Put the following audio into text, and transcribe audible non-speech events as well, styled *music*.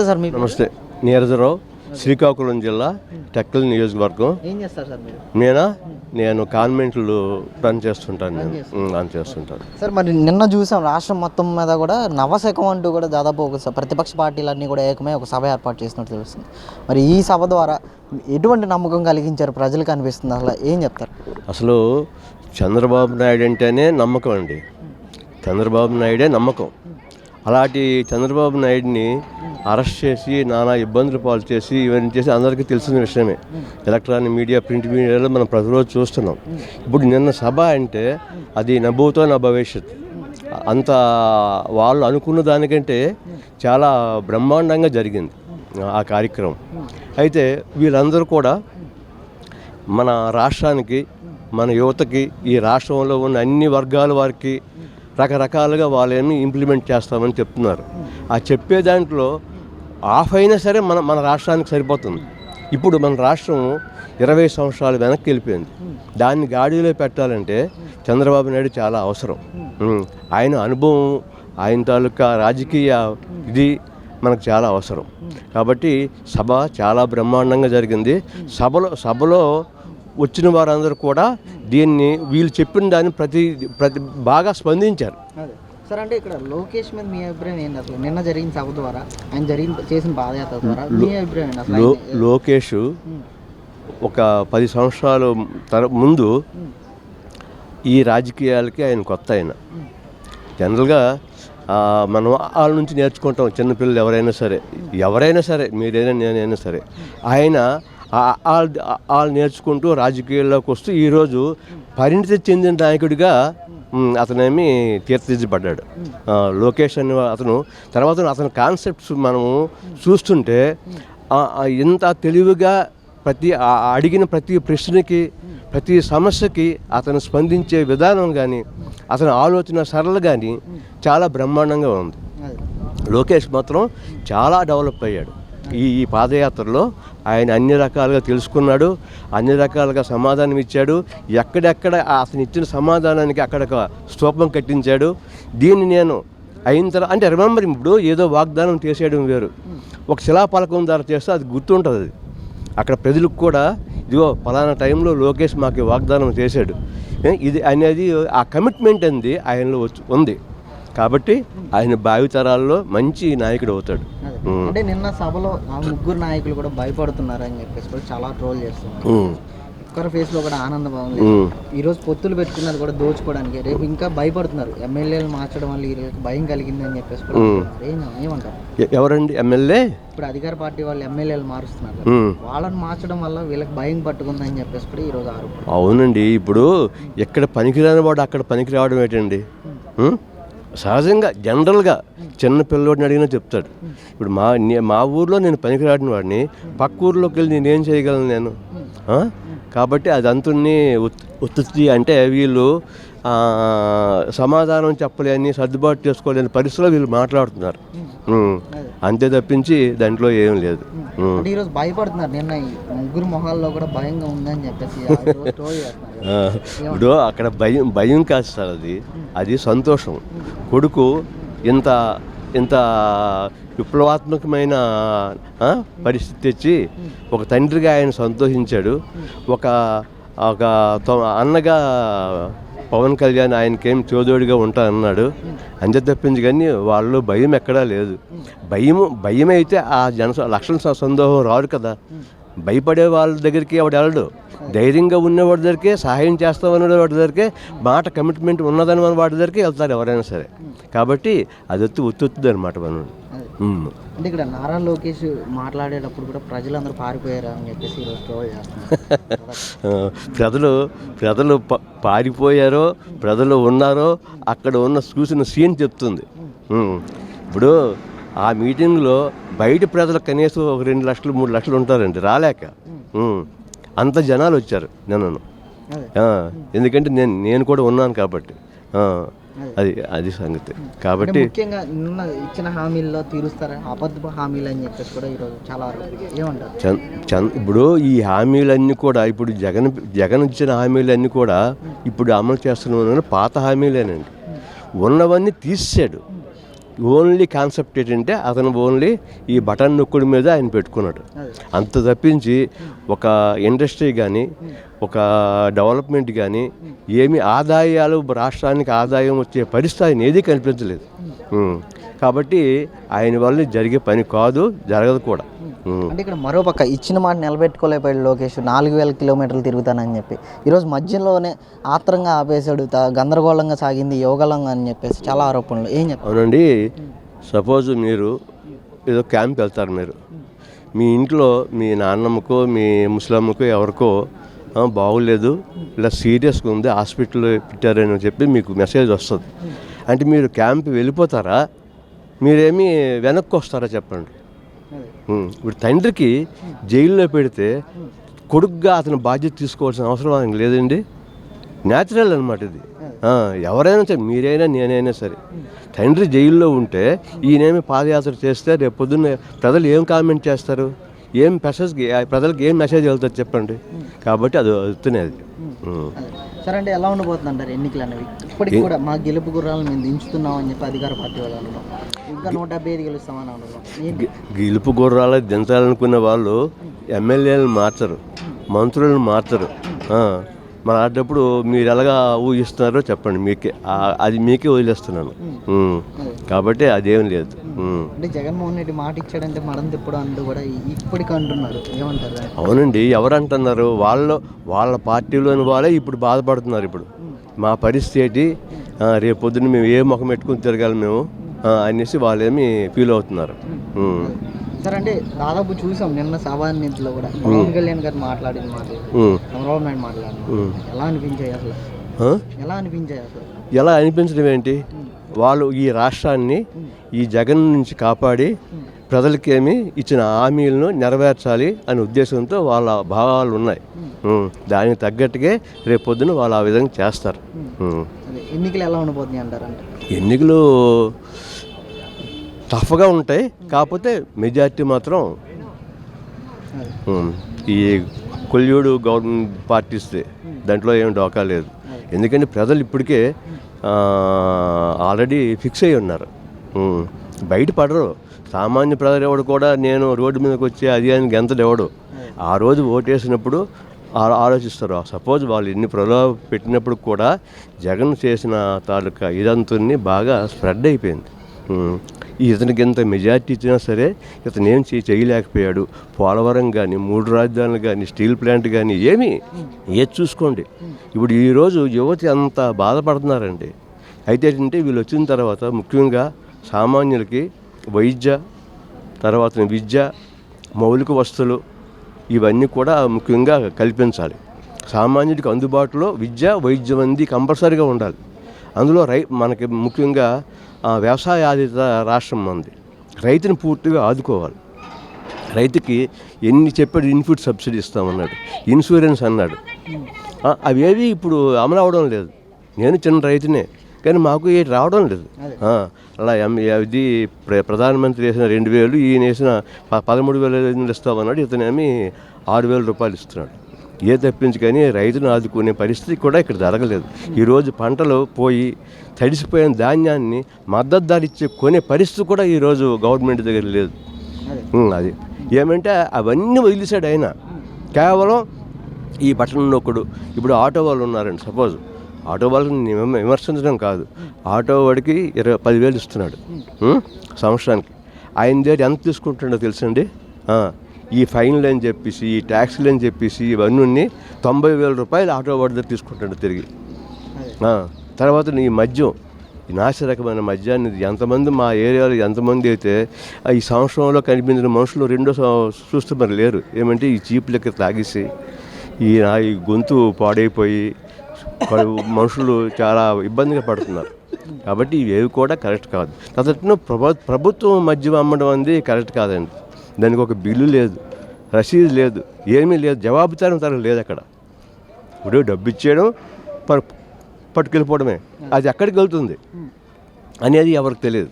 Sir మీ నమస్తే. నీరజరావు శ్రీకాకుళం జిల్లా టెక్కల్ నియోజకవర్గం. ఏం చేస్తారు సార్ మీరు? నేనా? నేను కాన్వెంట్లు రన్ చేస్తుంటాను నేను. రన్ చేస్తుంటాను. సార్ మరి నిన్న చూసాం రాష్ట్రం మొత్తం మీద కూడా నవశకం అంటూ కూడా దాదాపు ఒక ప్రతిపక్ష పార్టీలన్నీ కూడా ఏకమై ఒక సభ ఏర్పాటు చేసినట్టు తెలుస్తుంది. మరి ఈ సభ ద్వారా ఎటువంటి నమ్మకం కలిగించారు? ప్రజలకు అనిపిస్తుంది అసలు. ఏం చెప్తారు? అసలు చంద్రబాబు నాయుడు అంటేనే నమ్మకం అండి. చంద్రబాబు నాయుడే నమ్మకం. అలాంటి చంద్రబాబు నాయుడిని అరెస్ట్ చేసి నానా ఇబ్బందులు పాలు చేసి ఇవన్నీ చేసి అందరికీ తెలిసిన విషయమే. ఎలక్ట్రానిక్ మీడియా ప్రింట్ మీడియాలో మనం ప్రతిరోజు చూస్తున్నాం. ఇప్పుడు నిన్న సభ అంటే అది నభూతో నా భవిష్యత్. అంత వాళ్ళు అనుకున్న దానికంటే చాలా బ్రహ్మాండంగా జరిగింది ఆ కార్యక్రమం. అయితే వీళ్ళందరూ కూడా మన రాష్ట్రానికి మన యువతకి ఈ రాష్ట్రంలో ఉన్న అన్ని వర్గాల వారికి రకరకాలుగా వాళ్ళని ఇంప్లిమెంట్ చేస్తామని చెప్తున్నారు. ఆ చెప్పే దాంట్లో ఆఫ్ అయినా సరే మన మన రాష్ట్రానికి సరిపోతుంది. ఇప్పుడు మన రాష్ట్రం ఇరవై సంవత్సరాలు వెనక్కి వెళ్ళిపోయింది. దాన్ని గాడిలో పెట్టాలంటే చంద్రబాబు నాయుడు చాలా అవసరం. ఆయన అనుభవం ఆయన తాలూకా రాజకీయ ఇది మనకు చాలా అవసరం. కాబట్టి సభ చాలా బ్రహ్మాండంగా జరిగింది. సభలో సభలో వచ్చిన వారందరూ కూడా దీన్ని వీళ్ళు చెప్పిన దాన్ని ప్రతి ప్రతి బాగా స్పందించారు. సార్ అంటే ఇక్కడ లోకేష్ మీద మీ అభిప్రాయం ఏంటి అసలు? నిన్న జరిగిన సభ ద్వారా ఆయన జరిగిన చేసిన పాదయాత్ర ద్వారా మీ అభిప్రాయం ఏంటి అసలు? లోకేష్ ఒక పది సంవత్సరాలు తర ముందు ఈ రాజకీయాలకి ఆయన కొత్త ఆయన. జనరల్గా మనం వాళ్ళ నుంచి నేర్చుకుంటాం చిన్నపిల్లలు ఎవరైనా సరే. ఎవరైనా సరే మీరైనా నేనైనా సరే. ఆయన వాళ్ళ- వాళ్ళు నేర్చుకుంటూ రాజకీయాల్లోకి వస్తూ ఈరోజు పరిణితి చెందిన నాయకుడిగా అతనేమి తీర్చిదిద్దబడ్డాడు లోకేష్ అనే అతను తర్వాత అతని కాన్సెప్ట్స్ మనము చూస్తుంటే ఎంత తెలివిగా ప్రతి అడిగిన ప్రతి ప్రశ్నకి ప్రతి సమస్యకి అతను స్పందించే విధానం కానీ అతని ఆలోచన సరళ కానీ చాలా బ్రహ్మాండంగా ఉంది. లోకేష్ మాత్రం చాలా డెవలప్ అయ్యాడు. ఈ ఈ పాదయాత్రలో ఆయన అన్ని రకాలుగా తెలుసుకున్నాడు అన్ని రకాలుగా సమాధానం ఇచ్చాడు ఎక్కడెక్కడ అతను ఇచ్చిన సమాధానానికి అక్కడ స్తూపం కట్టించాడు. దీన్ని నేను అయిన తర్వాత అంటే రిమెంబర్ ఇప్పుడు ఏదో వాగ్దానం చేసేయడం వేరు. ఒక శిలాపలకం ద్వారా చేస్తే అది గుర్తుంటుంది. అది అక్కడ ప్రజలకు కూడా ఇదిగో పలానా టైంలో లోకేష్ మాకు వాగ్దానం చేశాడు. ఇది అనేది ఆ కమిట్మెంట్ అనేది ఆయనలో వచ్చి ఉంది. కాబట్టి ఆయన భావితరాల్లో మంచి నాయకుడు అవుతాడు. అంటే నిన్న సభలో ఆ ముగ్గురు నాయకులు కూడా భయపడుతున్నారు అని చెప్పేసి కూడా చాలా ట్రోల్ చేస్తున్నారు. ఒక్కరి ఫేస్లో కూడా ఆనందం ఉమ్. ఈ రోజు పొత్తులు పెట్టుకున్నది కూడా దోచుకోవడానికి రేపు ఇంకా భయపడుతున్నారు. ఎమ్మెల్యేలు మార్చడం వల్ల వీళ్ళకి భయం కలిగింది అని చెప్పేసి ఏమంటారు? ఎవరండి? ఎమ్మెల్యే? ఇప్పుడు అధికార పార్టీ వాళ్ళు ఎమ్మెల్యేలు మారుస్తున్నారు. వాళ్ళని మార్చడం వల్ల వీళ్ళకి భయం పట్టుకుంది అని చెప్పేసి కూడా ఈ రోజు ఆరోపణ అవునండి. ఇప్పుడు ఎక్కడ పనికిరాని వాడు అక్కడ పనికి రావడం ఏంటండి? సహజంగా జనరల్గా చిన్న పిల్లోడిని అడిగినా చెప్తాడు. ఇప్పుడు మా నే- మా ఊర్లో నేను పనికిరాడిన వాడిని పక్క ఊర్లోకి వెళ్ళి నేనేం చేయగలను నేను? కాబట్టి అది అంతుని ఉత్పత్తి అంటే వీళ్ళు సమాధానం చెప్పలేని సర్దుబాటు చేసుకోలేని పరిస్థితిలో వీళ్ళు మాట్లాడుతున్నారు. అంతే తప్పించి దాంట్లో ఏం లేదు. ఉం. అంటే ఈ రోజు భయపడుతున్నారు. నిన్న ముగ్గురు మొహాల్లో కూడా భయంగా ఉందని చెప్పేసి ఇప్పుడు అక్కడ భయం భయం కాదు సార్ అది అది సంతోషం. కొడుకు ఇంత ఇంత విప్లవాత్మకమైన పరిస్థితి తెచ్చి ఒక తండ్రిగా ఆయన సంతోషించాడు. ఒక ఒక అన్నగా పవన్ కళ్యాణ్ ఆయనకేం చోదోడిగా ఉంటా అన్నాడు. అంతే తప్పించి కానీ వాళ్ళు భయం ఎక్కడా లేదు. భయం భయం అయితే ఆ జన లక్షణ సందోహం రాదు కదా. భయపడే వాళ్ళ దగ్గరికి ఎవడు వెళ్ళడు. ధైర్యంగా ఉన్నవాడి దగ్గరికి సహాయం చేస్తామన్న వాడి దగ్గరికి మాట కమిట్మెంట్ ఉన్నదని వాడి దగ్గరికి వెళ్తారు ఎవరైనా సరే. కాబట్టి అది ఒత్తి ఒత్తుతుంది అనమాట మనం. అంటే ఇక్కడ నారా లోకేష్ మాట్లాడేటప్పుడు కూడా ప్రజలందరూ పారిపోయారు అని చెప్పేసి ఈ రోజు ట్రోల్ చేస్తున్నారు. *laughs* ప్రజలు ప్రజలు పారిపోయారో ప్రజలు ఉన్నారో అక్కడ ఉన్న చూసిన సీన్ చెప్తుంది. ఇప్పుడు ఆ మీటింగ్లో బయట ప్రజలు కనీసం ఒక రెండు లక్షలు మూడు లక్షలు ఉంటారండి రాలేక. అంత జనాలు వచ్చారు నన్ను అదే. ఆ, ఎందుకంటే నేను నేను కూడా ఉన్నాను కాబట్టి. అది. అది సంగతి. కాబట్టి ముఖ్యంగా నిన్న ఇచ్చిన హామీల్లో తీరుస్తారా అబద్ధ హామీలు అని చెప్పేసి కూడా ఈరోజు చాలా ఏమంటారు? ఇప్పుడు ఈ హామీలన్నీ కూడా ఇప్పుడు జగన్ జగన్ ఇచ్చిన హామీలన్నీ కూడా ఇప్పుడు అమలు చేస్తున్నామని పాత హామీలేనండి. ఉన్నవన్నీ తీసేశాడు. ఓన్లీ కాన్సెప్ట్ ఏంటంటే అతను ఓన్లీ ఈ బటన్ నొక్కుడి మీద ఆయన పెట్టుకున్నాడు. అంత తప్పించి ఒక ఇండస్ట్రీ కానీ ఒక డెవలప్మెంట్ కానీ ఏమి ఆదాయాలు రాష్ట్రానికి ఆదాయం వచ్చే పరిస్థితి ఆయన ఏదీ కనిపించలేదు. కాబట్టి ఆయన వల్ల జరిగే పని కాదు జరగదు కూడా. అంటే ఇక్కడ మరో పక్క ఇచ్చిన మాట నిలబెట్టుకోలేకపోయాడు లోకేష్ నాలుగు వేల కిలోమీటర్లు తిరుగుతానని చెప్పి. ఈరోజు మధ్యలోనే ఆత్రంగా ఆపేశాడు గందరగోళంగా సాగింది యోగలంగా అని చెప్పేసి చాలా ఆరోపణలు. ఏం చెప్తారు అవునండి సపోజ్ మీరు ఏదో క్యాంప్ వెళ్తారు మీరు. మీ ఇంట్లో మీ నాన్నమ్మకో మీ ముసలమ్మకో ఎవరికో "ఆ, బాగోలేదు ఇలా సీరియస్గా ఉంది హాస్పిటల్ పెట్టారని చెప్పి మీకు మెసేజ్ వస్తుంది. అంటే మీరు క్యాంప్ వెళ్ళిపోతారా? మీరేమి వెనక్కి వస్తారా చెప్పండి. ఇప్పుడు తండ్రికి జైల్లో పెడితే కొడుకుగా అతని బాధ్యత తీసుకోవాల్సిన అవసరం ఆయనకు లేదండి? న్యాచురల్ అనమాట ఇది. ఎవరైనా సరే మీరైనా నేనైనా సరే తండ్రి జైల్లో ఉంటే ఈయనేమి పాదయాత్ర చేస్తే రేపు పొద్దున్న ప్రజలు ఏం కామెంట్ చేస్తారు? ఏం మెసేజ్కి ప్రజలకు ఏం మెసేజ్ వెళ్తుంది చెప్పండి. కాబట్టి అది ఉం. సరే అంటే ఎలా ఉండబోతుంది అంటారు ఎన్నికలు అనేవి ఇప్పటికి కూడా మా గెలుపు గుర్రాలు మేము దించుతున్నాం అని చెప్పి అధికార పార్టీ వాళ్ళు అంటున్నాం ఇంకా నూట డెబ్బై ఐదు గెలుస్తామని గె- గెలుపు గుర్రాలు దించాలనుకునే వాళ్ళు ఎమ్మెల్యేలను మార్చరు మంత్రులను మార్చరు. మరి అలాంటప్పుడు మీరు ఎలాగా ఊహిస్తున్నారో చెప్పండి. మీకే అది మీకే వదిలేస్తున్నాను. కాబట్టి అదేం లేదు. అంటే జగన్మోహన్ రెడ్డి మాట ఇచ్చాడంటే అంటూ కూడా ఇప్పటికి అంటున్నారు. ఏమంటారు? అవునండి ఎవరు అంటున్నారు వాళ్ళు వాళ్ళ పార్టీలోని వాళ్ళే ఇప్పుడు బాధపడుతున్నారు ఇప్పుడు. మా పరిస్థితి ఏంటి రేపు పొద్దున్న మేము ఏ ముఖం పెట్టుకుని తిరగాలి మేము అనేసి వాళ్ళేమి ఫీల్ అవుతున్నారు. సరే అంటే దాదాపు చూసాం నిన్న సభాన్నిధిలో కూడా. పవన్ కళ్యాణ్ గారు మాట్లాడిన మాటలు ఉం. చంద్రబాబు నాయుడు మాట్లాడిన ఉం. ఎలా అనిపించాయి అసలు? ఎలా అనిపించాయి అసలు? ఎలా అనిపించడం ఏంటి? వాళ్ళు ఈ రాష్ట్రాన్ని ఈ జగన్ నుంచి కాపాడి ప్రజలకేమి ఇచ్చిన హామీలను నెరవేర్చాలి అనే ఉద్దేశంతో వాళ్ళ భావాలు ఉన్నాయి. దానికి తగ్గట్టుగా రేపు పొద్దున వాళ్ళు ఆ విధంగా చేస్తారు. ఎన్నికలు ఎలా ఉండబోతున్నాయి అంటారంటే? ఎన్నికలు టఫ్గా ఉంటాయి కాకపోతే మెజారిటీ మాత్రం ఈ కొల్యూడు గవర్నమెంట్ పార్టీస్దే దాంట్లో ఏం డోకా లేదు. ఎందుకంటే ప్రజలు ఇప్పటికే ఆల్రెడీ ఫిక్స్ అయి ఉన్నారు. బయటపడరు బయట పడరు. సామాన్య ప్రజలు ఎవడు కూడా నేను రోడ్డు మీదకి వచ్చి అది అని గెంతలు ఎవడు. ఆ రోజు ఓటేసినప్పుడు ఆ- ఆలోచిస్తారు. సపోజ్ వాళ్ళు ఇన్ని ప్రలోభ పెట్టినప్పుడు కూడా జగన్ చేసిన తాలూకా ఇదంతుని బాగా స్ప్రెడ్ అయిపోయింది. ఇతనికి ఎంత మెజార్టీ ఇచ్చినా సరే ఇతను ఏం చే- చేయలేకపోయాడు. పోలవరం కానీ మూడు రాజధానులు కానీ స్టీల్ ప్లాంట్ కానీ ఏమి ఏది చూసుకోండి. ఇప్పుడు ఈరోజు యువతి అంత బాధపడుతున్నారండి. అయితే ఏంటంటే వీళ్ళు వచ్చిన తర్వాత ముఖ్యంగా సామాన్యులకి వైద్య తర్వాత విద్య మౌలిక వస్తువులు ఇవన్నీ కూడా ముఖ్యంగా కల్పించాలి. సామాన్యుడికి అందుబాటులో విద్య వైద్యం అంది కంపల్సరీగా ఉండాలి. అందులో రై మనకి ముఖ్యంగా వ్యవసాయ ఆధారిత రాష్ట్రం మంది రైతుని పూర్తిగా ఆదుకోవాలి. రైతుకి ఎన్ని చెప్పాడు ఇన్పుట్ సబ్సిడీ ఇస్తామన్నాడు ఇన్సూరెన్స్ అన్నాడు. అవేవి ఇప్పుడు అమలు అవడం లేదు. నేను చిన్న రైతునే కానీ మాకు ఏటి రావడం లేదు. అలా ఎం ఇది ప్ర- ప్రధానమంత్రి వేసిన రెండు వేలు ఈయన వేసిన పదమూడు వేల ఇస్తామన్నాడు ఇతనేమి ఆరు వేల రూపాయలు ఇస్తున్నాడు. ఏ తప్పించి కానీ రైతును ఆదుకునే పరిస్థితి కూడా ఇక్కడ జరగలేదు. ఈరోజు పంటలు పోయి తడిసిపోయిన ధాన్యాన్ని మద్దతు ధర ఇచ్చే కొనే పరిస్థితి కూడా ఈరోజు గవర్నమెంట్ దగ్గర లేదు. అదే. ఏమంటే అవన్నీ వదిలేశాడు ఆయన. కేవలం ఈ బటన్ నొక్కుడు ఇప్పుడు ఆటో వాళ్ళు ఉన్నారండి సపోజ్. ఆటో వాళ్ళని విమ- విమర్శించడం కాదు. ఆటో వాడికి ఇరవై పదివేలు ఇస్తున్నాడు? సంవత్సరానికి. ఆయన దగ్గర ఎంత తీసుకుంటుండో తెలుసండి ఈ ఫైన్లు అని చెప్పేసి ఈ ట్యాక్స్లు అని చెప్పేసి ఇవన్నీ తొంభై వేల రూపాయలు ఆటో వాడి దగ్గర తీసుకుంటాడు తిరిగి. తర్వాత మద్యం ఈ నాసి రకమైన మద్యాన్ని ఎంతమంది మా ఏరియాలో ఎంతమంది అయితే ఈ సంవత్సరంలో కనిపించిన మనుషులు రెండో చూస్తే మరి లేరు. ఏమంటే ఈ చీప్ లెక్క తాగేసి ఈ నా ఈ గొంతు పాడైపోయి మనుషులు చాలా ఇబ్బందిగా పడుతున్నారు. కాబట్టి ఇవేవి కూడా కరెక్ట్ కాదు. తదట్ను ప్రభు ప్రభుత్వం మద్యం అమ్మడం అనేది కరెక్ట్ కాదండి. దానికి ఒక బిల్లు లేదు రసీదు లేదు ఏమీ లేదు జవాబుదారం తరం లేదు అక్కడ. ఇప్పుడు డబ్బు ఇచ్చేయడం పట్టుకెళ్ళిపోవడమే. అది ఎక్కడికి వెళ్తుంది అనేది ఎవరికి తెలియదు.